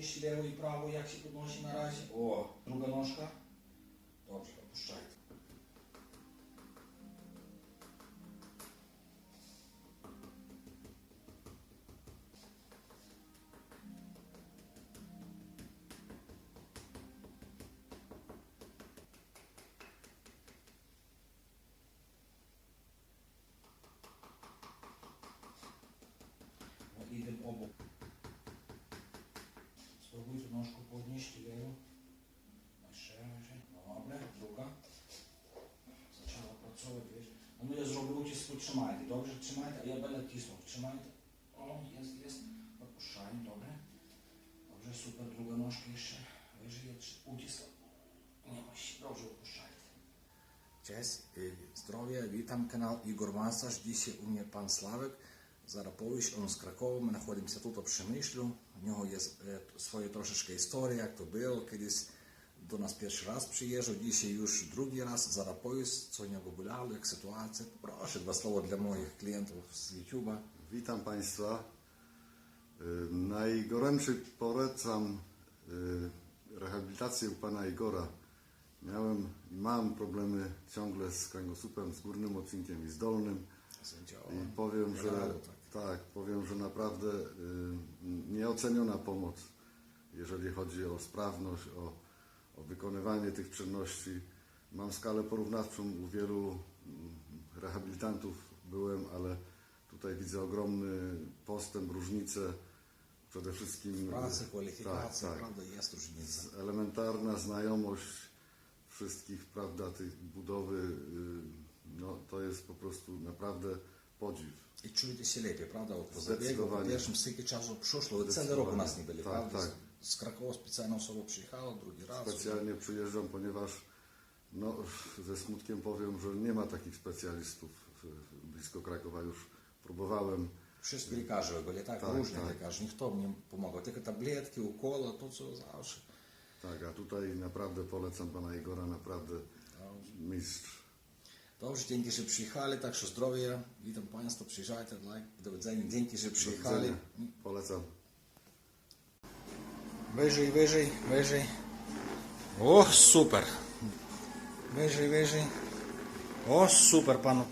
Podnieś lewą i prawą, jak się podnosi na razie. O, druga nóżka. Dobrze, opuszczajcie. No, idę obok. тримайте, добре тримайте, а я беда тисну. Тримайте. О, єс, єс. Опушаємо, добре. Добре, супер, друга ножка ще. Вижиє, утісла. Нема ще, добре, опушайте. Cześć, zdrowia, witam kanał Igor Masaż. Dzisiaj u mnie pan Sławek Zarapowicz, on z Krakowa, my nachodzimy się tutaj przy Myślu. U niego jest swoje troszeczkę historia, jak to było kiedyś. до нас перший раз приїжджав, dzisiaj już drugi raz Зарапowicz, co u niego bolało, jak sytuacja. Proszę, dwa słowa dla moich klientów z YouTube'a. Witam Państwa. Y, Najgoręcej polecam y, rehabilitację u Pana Igora. Miałem i mam problemy ciągle z kręgosłupem, z górnym odcinkiem i z dolnym. I powiem, że Rado, tak, powiem, że naprawdę y, nieoceniona pomoc, jeżeli chodzi o sprawność, o, o wykonywanie tych czynności. Mam skalę porównawczą u wielu mm, rehabilitantów byłem, ale tutaj widzę ogromny postęp, różnicę. Przede wszystkim Praca, y, kwalifikacja, tak, tak. prawda, jest różnica. elementarna znajomość wszystkich, prawda, tych budowy, y, no to jest po prostu naprawdę podziw. I czujecie się lepiej, prawda? Od po po pierwszym styku czasu przyszło, ceny roku nas nie byli, tak, prawda? Tak. Z Krakowa specjalna osoba przyjechała, drugi raz. Specjalnie przyjeżdżam, ponieważ no, ze smutkiem powiem, że nie ma takich specjalistów blisko Krakowa. Już próbowałem. Wszyscy lekarze byli, tak, tak różni tak. lekarze, nikt nie pomagał. Tylko tabletki, ukola, to co zawsze. Tak, a tutaj naprawdę polecam pana Igora, naprawdę mistrz Dobrze, dzięki, że przyjechali, tak że zdrowie, witam Państwa, przyjeżdżajcie, like, do widzenia, dzięki, że przyjechali. Polecam. Wyżej, wyżej, wyżej. O, super. Wyżej, wyżej. O, super, panu